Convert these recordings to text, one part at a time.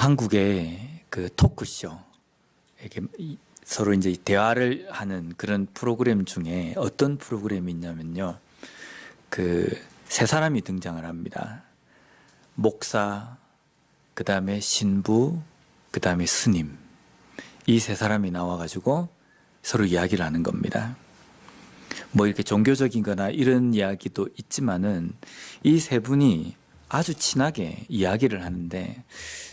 한국의 그 토크쇼 이렇게 이- 서로 이제 대화를 하는 그런 프로그램 중에 어떤 프로그램이 있냐면요. 그 세 사람이 등장을 합니다. 목사, 그 다음에 신부, 그 다음에 스님. 이 세 사람이 나와가지고 서로 이야기를 하는 겁니다. 뭐 이렇게 종교적인 거나 이런 이야기도 있지만은 이 세 분이 아주 친하게 이야기를 하는데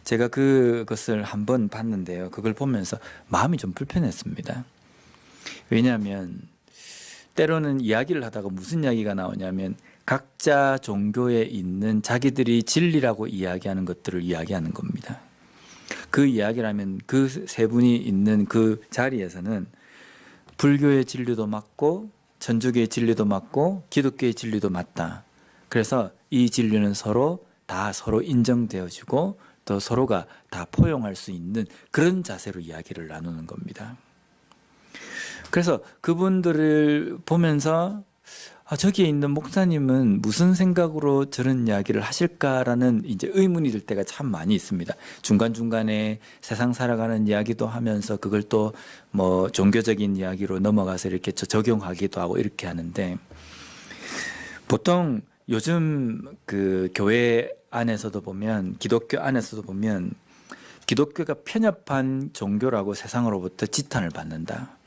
제가 그것을 한번 봤는데요. 그걸 보면서 마음이 좀 불편했습니다. 왜냐하면 때로는 이야기를 하다가 무슨 이야기가 나오냐면 각자 종교에 있는 자기들이 진리라고 이야기하는 것들을 이야기하는 겁니다. 그 이야기를 하면 그 세 분이 있는 그 자리에서는 불교의 진리도 맞고 천주교의 진리도 맞고 기독교의 진리도 맞다. 그래서 이 진리는 서로 다 서로 인정되어지고 또 서로가 다 포용할 수 있는 그런 자세로 이야기를 나누는 겁니다. 그래서 그분들을 보면서 아, 저기에 있는 목사님은 무슨 생각으로 저런 이야기를 하실까라는 이제 의문이 들 때가 참 많이 있습니다. 중간중간에 세상 살아가는 이야기도 하면서 그걸 또 뭐 종교적인 이야기로 넘어가서 이렇게 저- 적용하기도 하고 이렇게 하는데 보통 요즘 그 교회 안에서도 보면 기독교 안에서도 보면 기독교가 편협한 종교라고 세상으로부터 지탄을 받는다.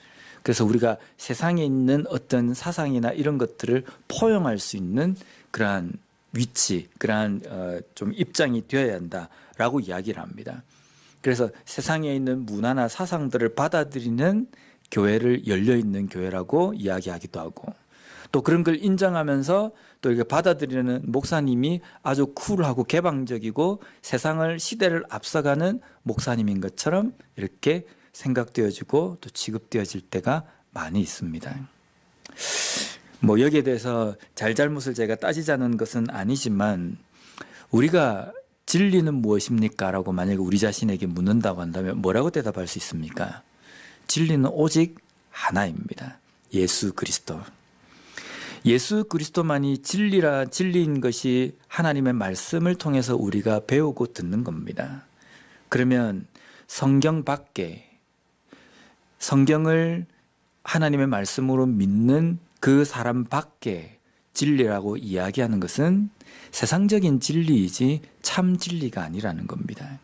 그래서 우리가 세상에 있는 어떤 사상이나 이런 것들을 포용할 수 있는 그러한 위치, 그러한 어, 좀 입장이 되어야 한다라고 이야기를 합니다. 그래서 세상에 있는 문화나 사상들을 받아들이는 교회를 열려 있는 교회라고 이야기하기도 하고 또 그런 걸 인정하면서 또 이렇게 받아들이는 목사님이 아주 쿨하고 개방적이고 세상을 시대를 앞서가는 목사님인 것처럼 이렇게 생각되어지고 또 취급되어질 때가 많이 있습니다. 뭐 여기에 대해서 잘잘못을 제가 따지자는 것은 아니지만 우리가 진리는 무엇입니까? 라고 만약에 우리 자신에게 묻는다고 한다면 뭐라고 대답할 수 있습니까? 진리는 오직 하나입니다. 예수 그리스도. 예수 그리스도만이 진리라 진리인 것이 하나님의 말씀을 통해서 우리가 배우고 듣는 겁니다. 그러면 성경 밖에 성경을 하나님의 말씀으로 믿는 그 사람 밖에 진리라고 이야기하는 것은 세상적인 진리이지 참 진리가 아니라는 겁니다.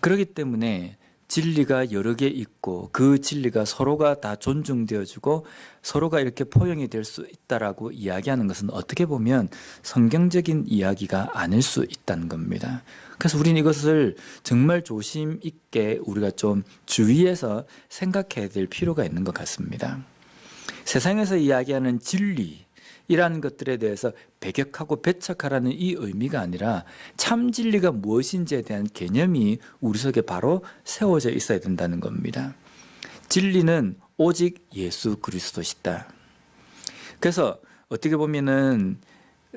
그렇기 때문에 진리가 여러 개 있고 그 진리가 서로가 다 존중되어지고 서로가 이렇게 포용이 될 수 있다라고 이야기하는 것은 어떻게 보면 성경적인 이야기가 아닐 수 있다는 겁니다. 그래서 우리는 이것을 정말 조심 있게 우리가 좀 주의해서 생각해야 될 필요가 있는 것 같습니다. 세상에서 이야기하는 진리, 이라는 것들에 대해서 배격하고 배척하라는 이 의미가 아니라 참 진리가 무엇인지에 대한 개념이 우리 속에 바로 세워져 있어야 된다는 겁니다. 진리는 오직 예수 그리스도시다. 그래서 어떻게 보면은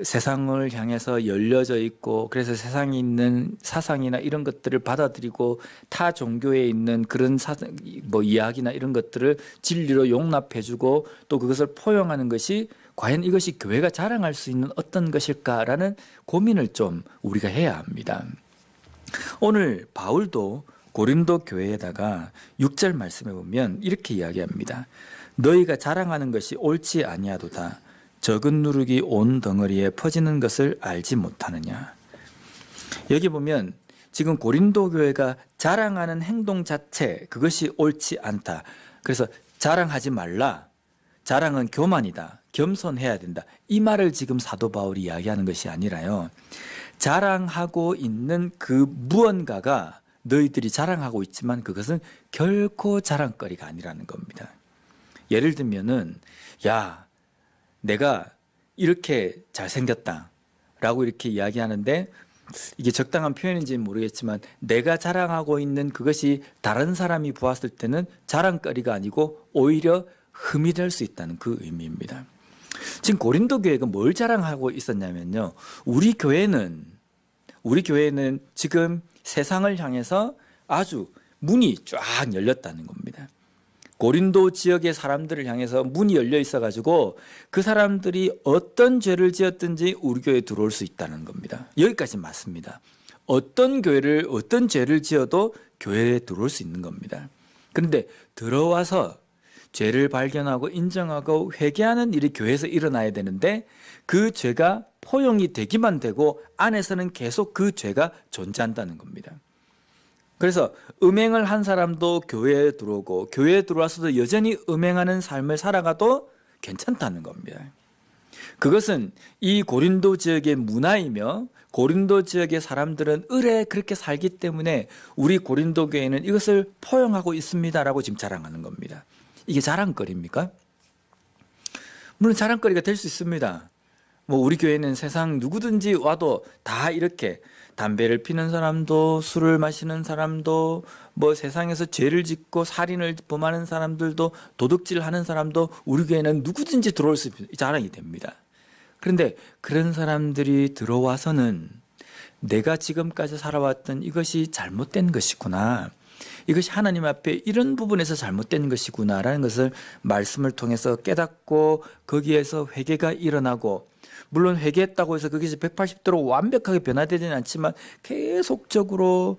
세상을 향해서 열려져 있고 그래서 세상에 있는 사상이나 이런 것들을 받아들이고 타 종교에 있는 그런 사상 뭐 이야기나 이런 것들을 진리로 용납해주고 또 그것을 포용하는 것이 과연 이것이 교회가 자랑할 수 있는 어떤 것일까라는 고민을 좀 우리가 해야 합니다. 오늘 바울도 고린도 교회에다가 6절 말씀해 보면 이렇게 이야기합니다. 너희가 자랑하는 것이 옳지 아니하도다. 적은 누룩이 온 덩어리에 퍼지는 것을 알지 못하느냐. 여기 보면 지금 고린도 교회가 자랑하는 행동 자체 그것이 옳지 않다. 그래서 자랑하지 말라. 자랑은 교만이다. 겸손해야 된다. 이 말을 지금 사도 바울이 이야기하는 것이 아니라요. 자랑하고 있는 그 무언가가 너희들이 자랑하고 있지만 그것은 결코 자랑거리가 아니라는 겁니다. 예를 들면은 야, 내가 이렇게 잘생겼다. 라고 이렇게 이야기하는데 이게 적당한 표현인지는 모르겠지만 내가 자랑하고 있는 그것이 다른 사람이 보았을 때는 자랑거리가 아니고 오히려 흠이 될 수 있다는 그 의미입니다. 지금 고린도 교회가 뭘 자랑하고 있었냐면요. 우리 교회는 우리 교회는 지금 세상을 향해서 아주 문이 쫙 열렸다는 겁니다. 고린도 지역의 사람들을 향해서 문이 열려 있어 가지고 그 사람들이 어떤 죄를 지었든지 우리 교회에 들어올 수 있다는 겁니다. 여기까지 맞습니다. 어떤 교회를 어떤 죄를 지어도 교회에 들어올 수 있는 겁니다. 그런데 들어와서 죄를 발견하고 인정하고 회개하는 일이 교회에서 일어나야 되는데 그 죄가 포용이 되기만 되고 안에서는 계속 그 죄가 존재한다는 겁니다. 그래서 음행을 한 사람도 교회에 들어오고 교회에 들어와서도 여전히 음행하는 삶을 살아가도 괜찮다는 겁니다. 그것은 이 고린도 지역의 문화이며 고린도 지역의 사람들은 을에 그렇게 살기 때문에 우리 고린도 교회는 이것을 포용하고 있습니다라고 지금 자랑하는 겁니다. 이게 자랑거리입니까? 물론 자랑거리가 될 수 있습니다. 뭐 우리 교회는 세상 누구든지 와도 다 이렇게 담배를 피는 사람도 술을 마시는 사람도 뭐 세상에서 죄를 짓고 살인을 범하는 사람들도 도둑질하는 사람도 우리 교회는 누구든지 들어올 수 있는 자랑이 됩니다. 그런데 그런 사람들이 들어와서는 내가 지금까지 살아왔던 이것이 잘못된 것이구나. 이것이 하나님 앞에 이런 부분에서 잘못된 것이구나라는 것을 말씀을 통해서 깨닫고 거기에서 회개가 일어나고 물론 회개했다고 해서 그것이 180도로 완벽하게 변화되지는 않지만 계속적으로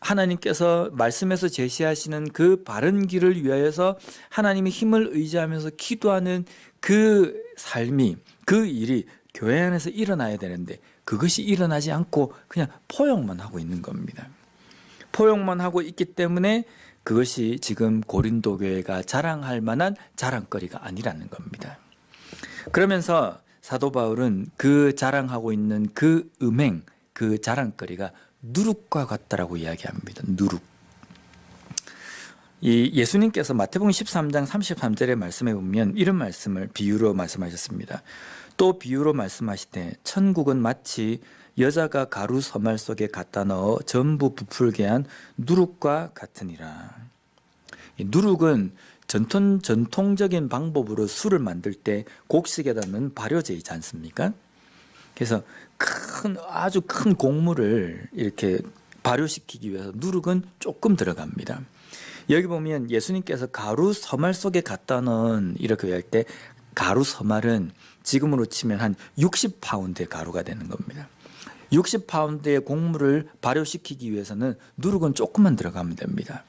하나님께서 말씀에서 제시하시는 그 바른 길을 위하여서 하나님의 힘을 의지하면서 기도하는 그 삶이 그 일이 교회 안에서 일어나야 되는데 그것이 일어나지 않고 그냥 포용만 하고 있는 겁니다. 포용만 하고 있기 때문에 그것이 지금 고린도 교회가 자랑할 만한 자랑거리가 아니라는 겁니다. 그러면서 사도 바울은 그 자랑하고 있는 그 음행, 그 자랑거리가 누룩과 같다라고 이야기합니다. 누룩. 이 예수님께서 마태복음 13장 33절의 말씀에 보면 이런 말씀을 비유로 말씀하셨습니다. 또 비유로 말씀하시되 천국은 마치 여자가 가루 서말 속에 갖다 넣어 전부 부풀게 한 누룩과 같으니라. 이 누룩은 전통 전통적인 방법으로 술을 만들 때 곡식에다 넣는 발효제이지 않습니까? 그래서 큰 아주 큰 곡물을 이렇게 발효시키기 위해서 누룩은 조금 들어갑니다. 여기 보면 예수님께서 가루 서말 속에 갖다 넣은 이렇게 할 때 가루 서말은 지금으로 치면 한 60파운드의 가루가 되는 겁니다. 60파운드의 곡물을 발효시키기 위해서는 누룩은 조금만 들어가면 됩니다.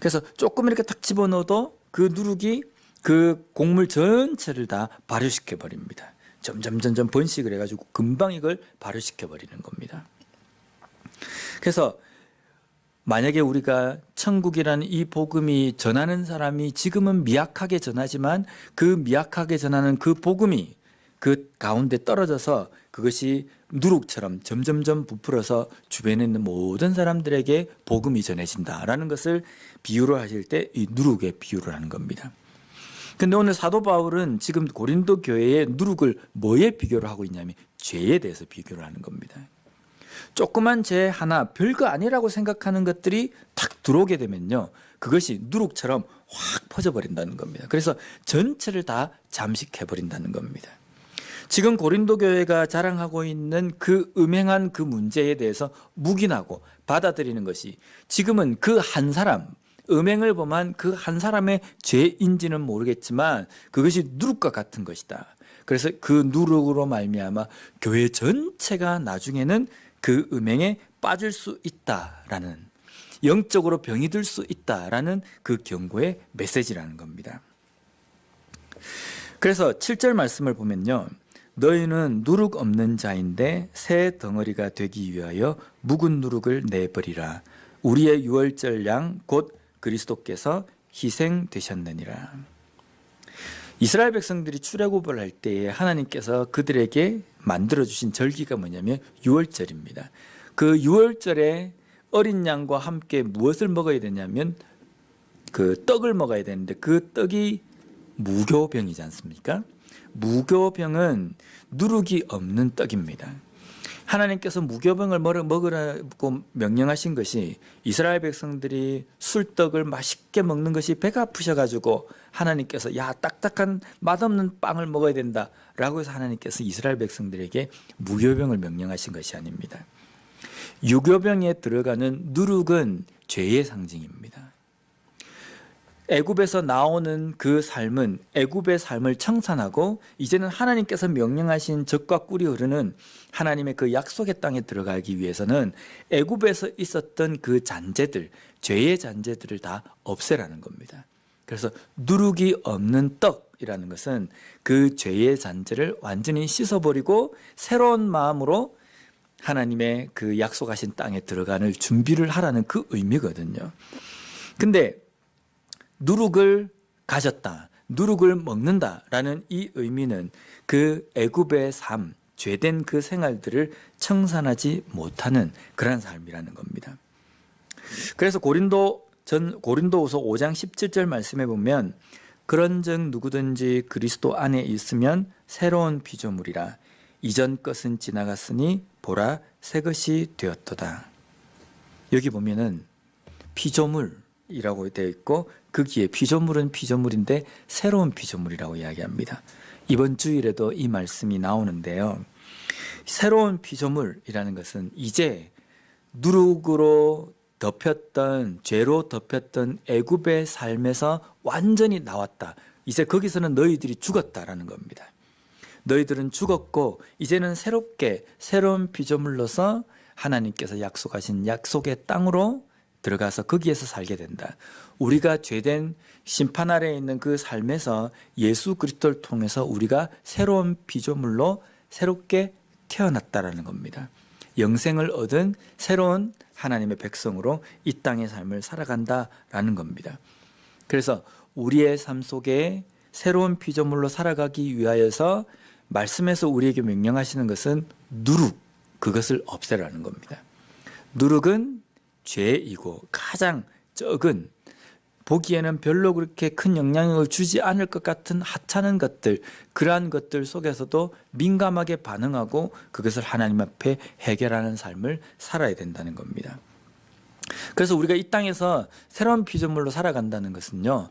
그래서 조금 이렇게 탁 집어넣어도 그 누룩이 그 곡물 전체를 다 발효시켜 버립니다. 점점 점점 번식을 해가지고 금방 이걸 발효시켜 버리는 겁니다. 그래서 만약에 우리가 천국이라는 이 복음이 전하는 사람이 지금은 미약하게 전하지만 그 미약하게 전하는 그 복음이 그 가운데 떨어져서 그것이 누룩처럼 점점점 부풀어서 주변에 있는 모든 사람들에게 복음이 전해진다라는 것을 비유로 하실 때 이 누룩의 비유를 하는 겁니다. 근데 오늘 사도 바울은 지금 고린도 교회의 누룩을 뭐에 비교를 하고 있냐면 죄에 대해서 비교를 하는 겁니다. 조그만 죄 하나 별거 아니라고 생각하는 것들이 탁 들어오게 되면요. 그것이 누룩처럼 확 퍼져버린다는 겁니다. 그래서 전체를 다 잠식해버린다는 겁니다. 지금 고린도 교회가 자랑하고 있는 그 음행한 그 문제에 대해서 묵인하고 받아들이는 것이 지금은 그 한 사람, 음행을 범한 그 한 사람의 죄인지는 모르겠지만 그것이 누룩과 같은 것이다. 그래서 그 누룩으로 말미암아 교회 전체가 나중에는 그 음행에 빠질 수 있다라는 영적으로 병이 들 수 있다라는 그 경고의 메시지라는 겁니다. 그래서 7절 말씀을 보면요. 너희는 누룩 없는 자인데 새 덩어리가 되기 위하여 묵은 누룩을 내버리라. 우리의 유월절 양 곧 그리스도께서 희생되셨느니라. 이스라엘 백성들이 출애굽을 할 때에 하나님께서 그들에게 만들어 주신 절기가 뭐냐면 유월절입니다. 그 유월절에 어린 양과 함께 무엇을 먹어야 되냐면 그 떡을 먹어야 되는데 그 떡이 무교병이지 않습니까? 무교병은 누룩이 없는 떡입니다. 하나님께서 무교병을 먹으라고 명령하신 것이 이스라엘 백성들이 술떡을 맛있게 먹는 것이 배가 아프셔가지고 하나님께서 야 딱딱한 맛없는 빵을 먹어야 된다라고 해서 하나님께서 이스라엘 백성들에게 무교병을 명령하신 것이 아닙니다. 유교병에 들어가는 누룩은 죄의 상징입니다. 애굽에서 나오는 그 삶은 애굽의 삶을 청산하고 이제는 하나님께서 명령하신 적과 꿀이 흐르는 하나님의 그 약속의 땅에 들어가기 위해서는 애굽에서 있었던 그 잔재들, 죄의 잔재들을 다 없애라는 겁니다. 그래서 누룩이 없는 떡이라는 것은 그 죄의 잔재를 완전히 씻어버리고 새로운 마음으로 하나님의 그 약속하신 땅에 들어가는 준비를 하라는 그 의미거든요. 근데 누룩을 가졌다. 누룩을 먹는다라는 이 의미는 그 애굽의 삶, 죄된 그 생활들을 청산하지 못하는 그러한 삶이라는 겁니다. 그래서 고린도 전 고린도후서 5장 17절 말씀해 보면 그런즉 누구든지 그리스도 안에 있으면 새로운 피조물이라 이전 것은 지나갔으니 보라 새 것이 되었도다. 여기 보면은 피조물 이라고 되어 있고 거기에 피조물은 피조물인데 새로운 피조물이라고 이야기합니다. 이번 주일에도 이 말씀이 나오는데요. 새로운 피조물이라는 것은 이제 누룩으로 덮였던 죄로 덮였던 애굽의 삶에서 완전히 나왔다. 이제 거기서는 너희들이 죽었다라는 겁니다. 너희들은 죽었고 이제는 새롭게 새로운 피조물로서 하나님께서 약속하신 약속의 땅으로 들어가서 거기에서 살게 된다. 우리가 죄된 심판 아래에 있는 그 삶에서 예수 그리스도를 통해서 우리가 새로운 피조물로 새롭게 태어났다라는 겁니다. 영생을 얻은 새로운 하나님의 백성으로 이 땅의 삶을 살아간다라는 겁니다. 그래서 우리의 삶 속에 새로운 피조물로 살아가기 위하여서 말씀에서 우리에게 명령하시는 것은 누룩 그것을 없애라는 겁니다. 누룩은 죄이고 가장 적은 보기에는 별로 그렇게 큰 영향력을 주지 않을 것 같은 하찮은 것들, 그러한 것들 속에서도 민감하게 반응하고 그것을 하나님 앞에 해결하는 삶을 살아야 된다는 겁니다. 그래서 우리가 이 땅에서 새로운 피조물로 살아간다는 것은요,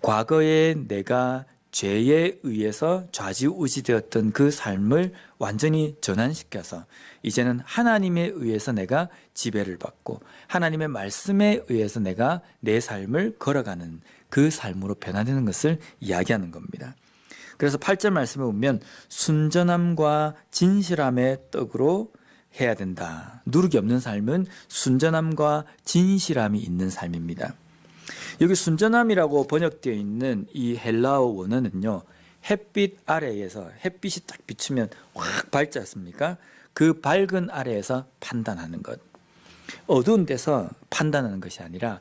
과거에 내가 죄에 의해서 좌지우지되었던 그 삶을 완전히 전환시켜서 이제는 하나님에 의해서 내가 지배를 받고 하나님의 말씀에 의해서 내가 내 삶을 걸어가는 그 삶으로 변화되는 것을 이야기하는 겁니다. 그래서 8절 말씀에 보면 순전함과 진실함의 떡으로 해야 된다. 누룩이 없는 삶은 순전함과 진실함이 있는 삶입니다. 여기 순전함이라고 번역되어 있는 이 헬라어 원어는요. 햇빛 아래에서 햇빛이 딱 비추면 확 밝지 않습니까? 그 밝은 아래에서 판단하는 것. 어두운 데서 판단하는 것이 아니라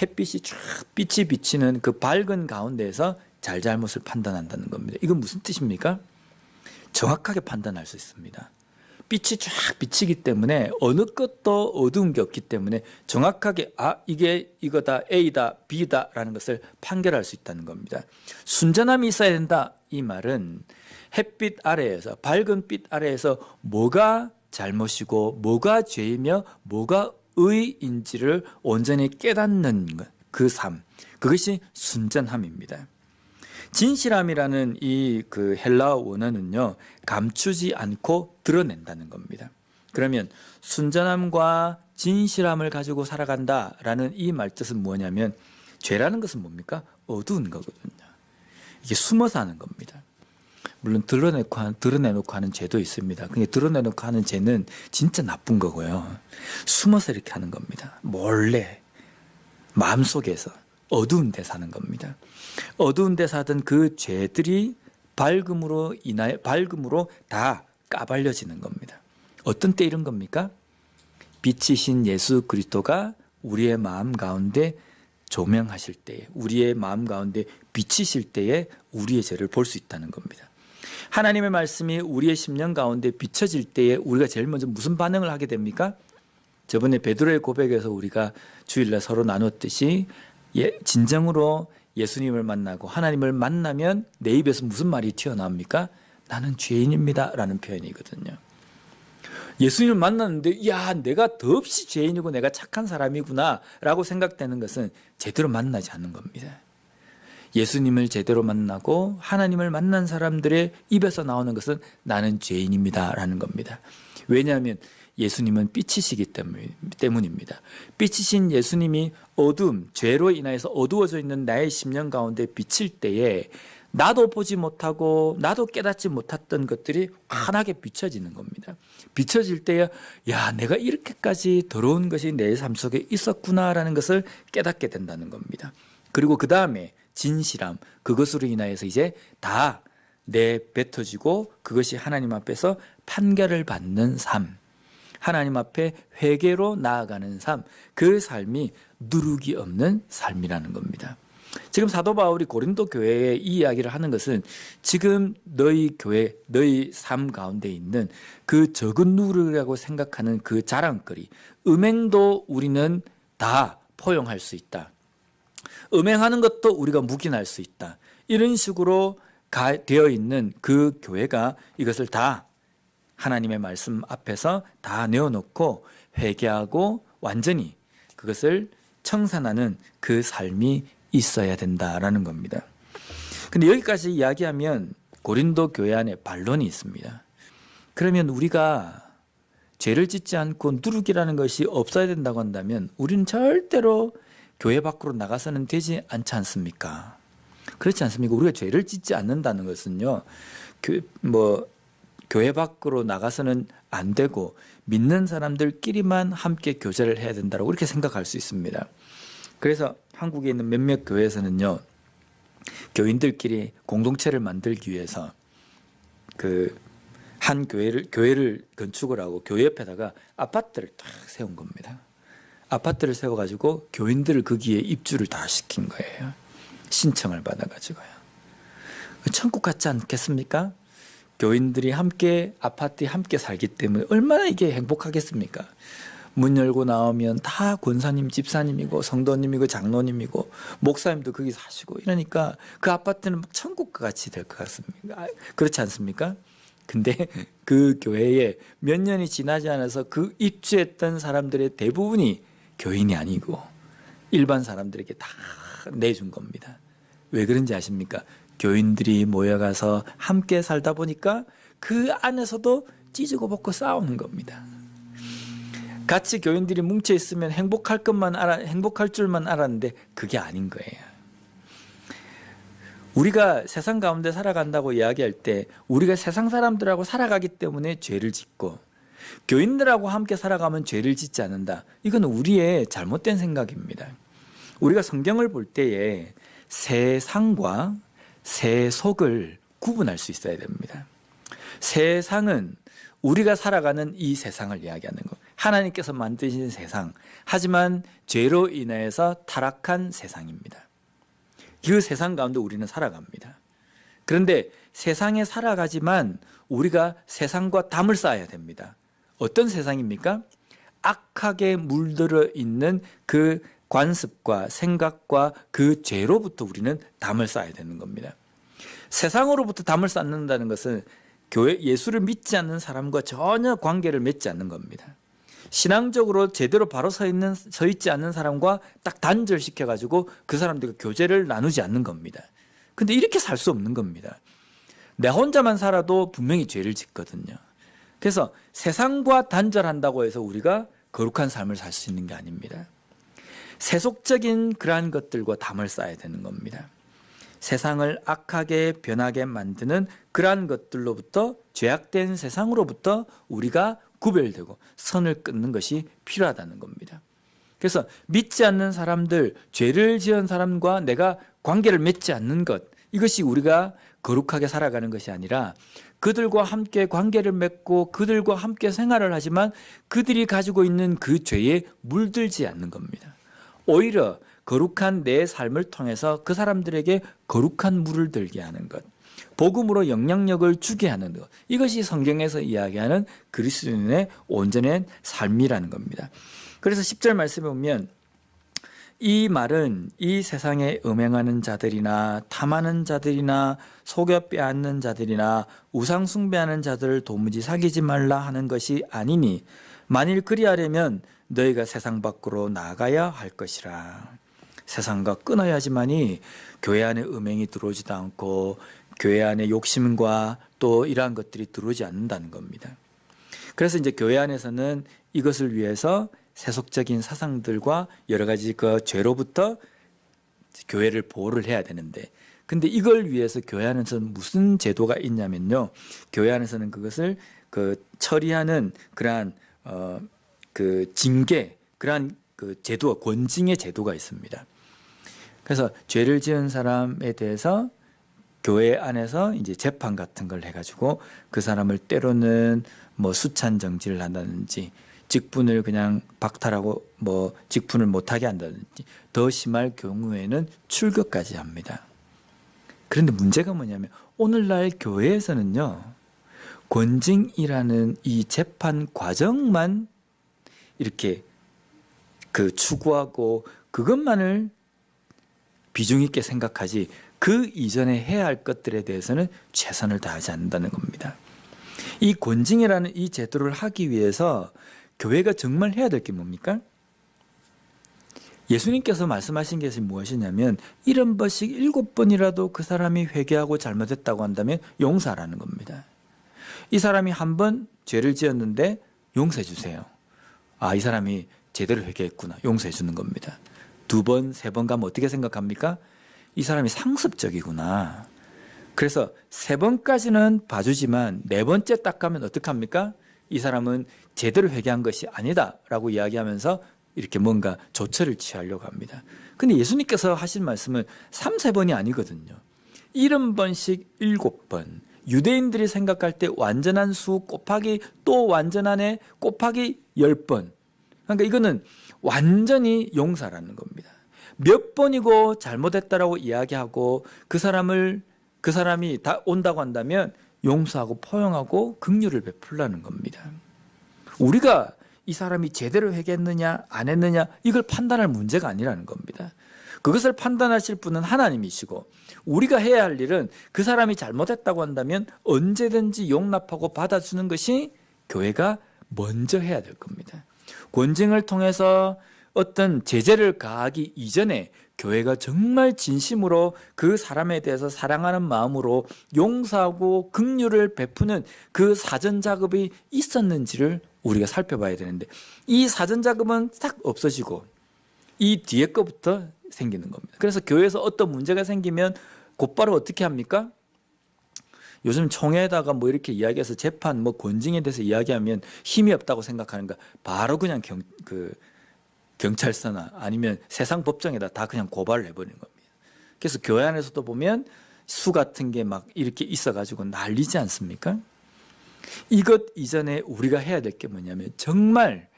햇빛이 쫙 빛이 비치는 그 밝은 가운데에서 잘잘못을 판단한다는 겁니다. 이건 무슨 뜻입니까? 정확하게 판단할 수 있습니다. 빛이 쫙 비치기 때문에 어느 것도 어두운 게 없기 때문에 정확하게 아 이게 이거다 A다 B다라는 것을 판결할 수 있다는 겁니다. 순전함이 있어야 된다 이 말은 햇빛 아래에서 밝은 빛 아래에서 뭐가 잘못이고 뭐가 죄이며 뭐가 의인지를 온전히 깨닫는 것, 그 삶. 그것이 순전함입니다. 진실함이라는 이 그 헬라어 원어는요, 감추지 않고 드러낸다는 겁니다. 그러면 순전함과 진실함을 가지고 살아간다라는 이 말뜻은 뭐냐면 죄라는 것은 뭡니까? 어두운 거거든요. 이게 숨어서 하는 겁니다. 물론 드러내놓고, 한, 드러내놓고 하는 죄도 있습니다. 근데 드러내놓고 하는 죄는 진짜 나쁜 거고요. 숨어서 이렇게 하는 겁니다. 몰래, 마음속에서 어두운 데 사는 겁니다. 어두운 데 사던 그 죄들이 밝음으로 인하여, 밝음으로 다 까발려지는 겁니다. 어떤 때 이런 겁니까? 빛이신 예수 그리스도가 우리의 마음 가운데 조명하실 때에, 우리의 마음 가운데 비치실 때에 우리의 죄를 볼 수 있다는 겁니다. 하나님의 말씀이 우리의 심령 가운데 비춰질 때에 우리가 제일 먼저 무슨 반응을 하게 됩니까? 저번에 베드로의 고백에서 우리가 주일날 서로 나눴듯이 예, 진정으로 예수님을 만나고 하나님을 만나면 내 입에서 무슨 말이 튀어나옵니까? 나는 죄인입니다. 라는 표현이거든요. 예수님을 만났는데, 야, 내가 더없이 죄인이고 내가 착한 사람이구나. 라고 생각되는 것은 제대로 만나지 않는 겁니다. 예수님을 제대로 만나고 하나님을 만난 사람들의 입에서 나오는 것은 나는 죄인입니다. 라는 겁니다. 왜냐하면 예수님은 빛이시기 때문- 때문입니다. 빛이신 예수님이 어둠, 죄로 인하여서 어두워져 있는 나의 심령 가운데 비칠 때에 나도 보지 못하고 나도 깨닫지 못했던 것들이 환하게 비춰지는 겁니다. 비춰질 때에 야 내가 이렇게까지 더러운 것이 내 삶 속에 있었구나라는 것을 깨닫게 된다는 겁니다. 그리고 그 다음에 진실함 그것으로 인하여서 이제 다 내뱉어지고 그것이 하나님 앞에서 판결을 받는 삶. 하나님 앞에 회개로 나아가는 삶, 그 삶이 누룩이 없는 삶이라는 겁니다. 지금 사도 바울이 고린도 교회에 이 이야기를 하는 것은 지금 너희 교회, 너희 삶 가운데 있는 그 적은 누룩이라고 생각하는 그 자랑거리, 음행도 우리는 다 포용할 수 있다. 음행하는 것도 우리가 묵인할 수 있다. 이런 식으로 가, 되어 있는 그 교회가 이것을 다 하나님의 말씀 앞에서 다 내어놓고 회개하고 완전히 그것을 청산하는 그 삶이 있어야 된다라는 겁니다. 근데 여기까지 이야기하면 고린도 교회 안에 반론이 있습니다. 그러면 우리가 죄를 짓지 않고 누룩이라는 것이 없어야 된다고 한다면 우리는 절대로 교회 밖으로 나가서는 되지 않지 않습니까? 그렇지 않습니까? 우리가 죄를 짓지 않는다는 것은요, 그, 뭐, 교회 밖으로 나가서는 안 되고 믿는 사람들끼리만 함께 교제를 해야 된다고 이렇게 생각할 수 있습니다. 그래서 한국에 있는 몇몇 교회에서는요, 교인들끼리 공동체를 만들기 위해서 그 한 교회를 교회를 건축을 하고 교회 옆에다가 아파트를 딱 세운 겁니다. 아파트를 세워 가지고 교인들을 거기에 입주를 다 시킨 거예요. 신청을 받아 가지고요. 천국 같지 않겠습니까? 교인들이 함께 아파트에 함께 살기 때문에 얼마나 이게 행복하겠습니까? 문 열고 나오면 다 권사님, 집사님이고 성도님이고 장로님이고 목사님도 거기 사시고 이러니까 그 아파트는 막 천국과 같이 될 것 같습니다. 아, 그렇지 않습니까? 근데 그 교회에 몇 년이 지나지 않아서 그 입주했던 사람들의 대부분이 교인이 아니고 일반 사람들에게 다 내준 겁니다. 왜 그런지 아십니까? 교인들이 모여가서 함께 살다 보니까 그 안에서도 찢고 벗고 싸우는 겁니다. 같이 교인들이 뭉쳐 있으면 행복할 것만 알아, 행복할 줄만 알았는데 그게 아닌 거예요. 우리가 세상 가운데 살아간다고 이야기할 때 우리가 세상 사람들하고 살아가기 때문에 죄를 짓고 교인들하고 함께 살아가면 죄를 짓지 않는다. 이건 우리의 잘못된 생각입니다. 우리가 성경을 볼 때에 세상과 세속을 구분할 수 있어야 됩니다. 세상은 우리가 살아가는 이 세상을 이야기하는 거. 하나님께서 만드신 세상. 하지만 죄로 인해서 타락한 세상입니다. 그 세상 가운데 우리는 살아갑니다. 그런데 세상에 살아가지만 우리가 세상과 담을 쌓아야 됩니다. 어떤 세상입니까? 악하게 물들어 있는 그 관습과 생각과 그 죄로부터 우리는 담을 쌓아야 되는 겁니다. 세상으로부터 담을 쌓는다는 것은 교회 예수를 믿지 않는 사람과 전혀 관계를 맺지 않는 겁니다. 신앙적으로 제대로 바로 서 있는 서 있지 않는 사람과 딱 단절시켜 가지고 그 사람들과 교제를 나누지 않는 겁니다. 근데 이렇게 살 수 없는 겁니다. 내 혼자만 살아도 분명히 죄를 짓거든요. 그래서 세상과 단절한다고 해서 우리가 거룩한 삶을 살 수 있는 게 아닙니다. 세속적인 그러한 것들과 담을 쌓아야 되는 겁니다. 세상을 악하게 변하게 만드는 그러한 것들로부터 죄악된 세상으로부터 우리가 구별되고 선을 끊는 것이 필요하다는 겁니다. 그래서 믿지 않는 사람들, 죄를 지은 사람과 내가 관계를 맺지 않는 것, 이것이 우리가 거룩하게 살아가는 것이 아니라 그들과 함께 관계를 맺고 그들과 함께 생활을 하지만 그들이 가지고 있는 그 죄에 물들지 않는 겁니다. 오히려 거룩한 내 삶을 통해서 그 사람들에게 거룩한 물을 들게 하는 것. 복음으로 영향력을 주게 하는 것. 이것이 성경에서 이야기하는 그리스도인의 온전한 삶이라는 겁니다. 그래서 10절 말씀에 보면 이 말은 이 세상에 음행하는 자들이나 탐하는 자들이나 속여 빼앗는 자들이나 우상 숭배하는 자들을 도무지 사귀지 말라 하는 것이 아니니 만일 그리하려면 너희가 세상 밖으로 나가야 할 것이라. 세상과 끊어야지만이 교회 안에 음행이 들어오지도 않고 교회 안에 욕심과 또 이러한 것들이 들어오지 않는다는 겁니다. 그래서 이제 교회 안에서는 이것을 위해서 세속적인 사상들과 여러 가지 그 죄로부터 교회를 보호를 해야 되는데 근데 이걸 위해서 교회 안에서는 무슨 제도가 있냐면요. 교회 안에서는 그것을 그 처리하는 그러한 어 그 징계 그러한 그 제도 권징의 제도가 있습니다. 그래서 죄를 지은 사람에 대해서 교회 안에서 이제 재판 같은 걸 해가지고 그 사람을 때로는 뭐 수찬 정지를 한다든지 직분을 그냥 박탈하고 뭐 직분을 못하게 한다든지 더 심할 경우에는 출교까지 합니다. 그런데 문제가 뭐냐면 오늘날 교회에서는요 권징이라는 이 재판 과정만 이렇게 그 추구하고 그것만을 비중 있게 생각하지 그 이전에 해야 할 것들에 대해서는 최선을 다하지 않는다는 겁니다. 이 권징이라는 이 제도를 하기 위해서 교회가 정말 해야 될 게 뭡니까? 예수님께서 말씀하신 것이 무엇이냐면 일흔 번씩 일곱 번이라도 그 사람이 회개하고 잘못했다고 한다면 용서하라는 겁니다. 이 사람이 한 번 죄를 지었는데 용서해 주세요. 아, 이 사람이 제대로 회개했구나. 용서해 주는 겁니다. 두 번, 세 번 가면 어떻게 생각합니까? 이 사람이 상습적이구나. 그래서 세 번까지는 봐주지만 네 번째 딱 가면 어떡합니까? 이 사람은 제대로 회개한 것이 아니다라고 이야기하면서 이렇게 뭔가 조처를 취하려고 합니다. 근데 예수님께서 하신 말씀은 3, 세 번이 아니거든요. 70번씩 7번. 유대인들이 생각할 때 완전한 수 곱하기 또 완전한에 곱하기 10번. 그러니까 이거는 완전히 용서라는 겁니다. 몇 번이고 잘못했다라고 이야기하고 그 사람을 그 사람이 다 온다고 한다면 용서하고 포용하고 긍휼을 베풀라는 겁니다. 우리가 이 사람이 제대로 회개했느냐 안 했느냐 이걸 판단할 문제가 아니라는 겁니다. 그것을 판단하실 분은 하나님이시고 우리가 해야 할 일은 그 사람이 잘못했다고 한다면 언제든지 용납하고 받아주는 것이 교회가 먼저 해야 될 겁니다. 권징을 통해서 어떤 제재를 가하기 이전에 교회가 정말 진심으로 그 사람에 대해서 사랑하는 마음으로 용서하고 긍휼을 베푸는 그 사전 작업이 있었는지를 우리가 살펴봐야 되는데 이 사전 작업은 싹 없어지고 이 뒤에 거부터 생기는 겁니다. 그래서 교회에서 어떤 문제가 생기면 곧바로 어떻게 합니까? 요즘 총회에다가 뭐 이렇게 이야기해서 재판 뭐 권징에 대해서 이야기하면 힘이 없다고 생각하는가 바로 그냥 경, 그 경찰서나 아니면 세상 법정에다 다 그냥 고발을 해버리는 겁니다. 그래서 교회 안에서도 보면 수 같은 게 막 이렇게 있어가지고 난리지 않습니까? 이것 이전에 우리가 해야 될 게 뭐냐면 정말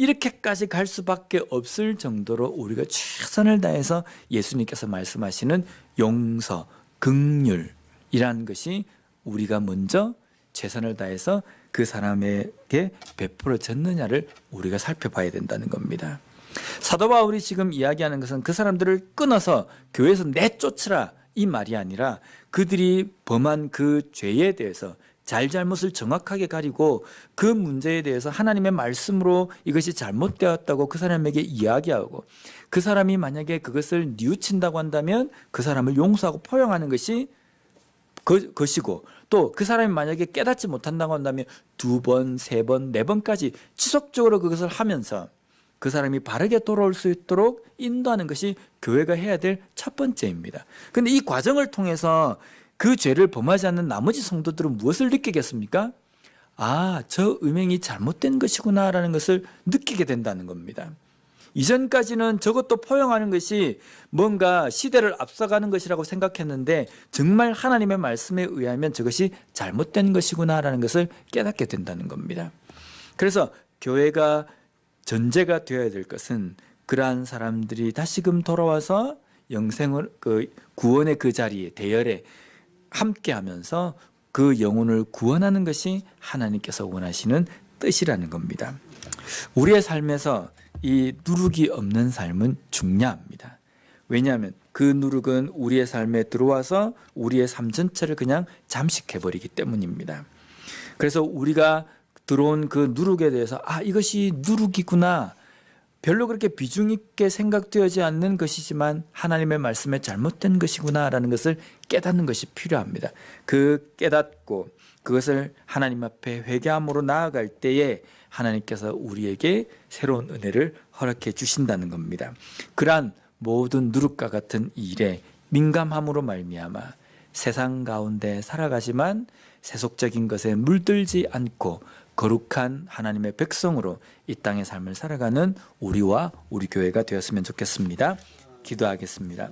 이렇게까지 갈 수밖에 없을 정도로 우리가 최선을 다해서 예수님께서 말씀하시는 용서, 극률이라는 것이 우리가 먼저 최선을 다해서 그 사람에게 베풀어졌느냐를 우리가 살펴봐야 된다는 겁니다. 사도 바울이 지금 이야기하는 것은 그 사람들을 끊어서 교회에서 내쫓으라 이 말이 아니라 그들이 범한 그 죄에 대해서 잘잘못을 정확하게 가리고 그 문제에 대해서 하나님의 말씀으로 이것이 잘못되었다고 그 사람에게 이야기하고 그 사람이 만약에 그것을 뉘우친다고 한다면 그 사람을 용서하고 포용하는 것이 그, 것이고 또 그 사람이 만약에 깨닫지 못한다고 한다면 두 번, 세 번, 네 번까지 지속적으로 그것을 하면서 그 사람이 바르게 돌아올 수 있도록 인도하는 것이 교회가 해야 될 첫 번째입니다. 근데 이 과정을 통해서 그 죄를 범하지 않는 나머지 성도들은 무엇을 느끼겠습니까? 아, 저 음행이 잘못된 것이구나라는 것을 느끼게 된다는 겁니다. 이전까지는 저것도 포용하는 것이 뭔가 시대를 앞서가는 것이라고 생각했는데 정말 하나님의 말씀에 의하면 저것이 잘못된 것이구나라는 것을 깨닫게 된다는 겁니다. 그래서 교회가 전제가 되어야 될 것은 그러한 사람들이 다시금 돌아와서 영생을 그 구원의 그 자리에 대열에 함께 하면서 그 영혼을 구원하는 것이 하나님께서 원하시는 뜻이라는 겁니다. 우리의 삶에서 이 누룩이 없는 삶은 중요합니다. 왜냐하면 그 누룩은 우리의 삶에 들어와서 우리의 삶 전체를 그냥 잠식해버리기 때문입니다. 그래서 우리가 들어온 그 누룩에 대해서 아 이것이 누룩이구나 별로 그렇게 비중 있게 생각되어지 않는 것이지만 하나님의 말씀에 잘못된 것이구나라는 것을 깨닫는 것이 필요합니다. 그 깨닫고 그것을 하나님 앞에 회개함으로 나아갈 때에 하나님께서 우리에게 새로운 은혜를 허락해 주신다는 겁니다. 그러한 모든 누룩과 같은 일에 민감함으로 말미암아 세상 가운데 살아가지만 세속적인 것에 물들지 않고 거룩한 하나님의 백성으로 이 땅의 삶을 살아가는 우리와 우리 교회가 되었으면 좋겠습니다. 기도하겠습니다.